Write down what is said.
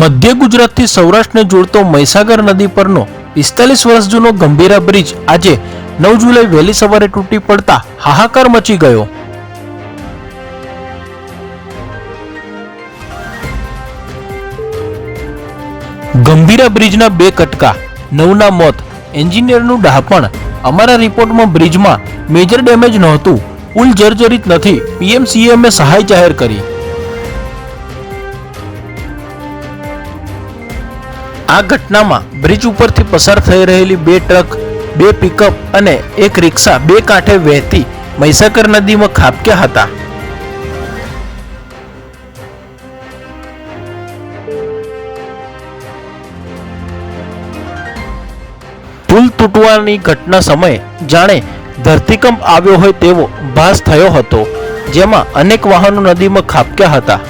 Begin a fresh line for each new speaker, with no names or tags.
મધ્ય ગુજરાતથી સૌરાષ્ટ્રને જોડતો મહીસાગર નદી પરનો પિસ્તાલીસ વર્ષ જૂનો ગંભીરા બ્રિજ આજે નવ જુલાઈ વહેલી સવારે તૂટી પડતા હાહાકાર મચી ગયો. ગંભીરા બ્રિજના બે કટકા, નવના મોત, એન્જિનિયરનું ડહાપણ. અમારા રિપોર્ટમાં બ્રિજમાં મેજર ડેમેજ નહોતું પુલ જર્જરિત નથી પીએમસીએમએ સહાય જાહેર કરી. આ ઘટનામાં બ્રિજ ઉપરથી પસાર થઈ રહેલી બે ટ્રક, બે પિકઅપ અને એક રિક્ષા બે કાંઠે વહેતી મહીસાગર નદીમાં ખાબક્યા હતા. પુલ તૂટવાની ઘટના સમયે જાણે ધરતીકંપ આવ્યો હોય તેવો ભાસ થયો હતો, જેમાં અનેક વાહનો નદીમાં ખાબક્યા હતા.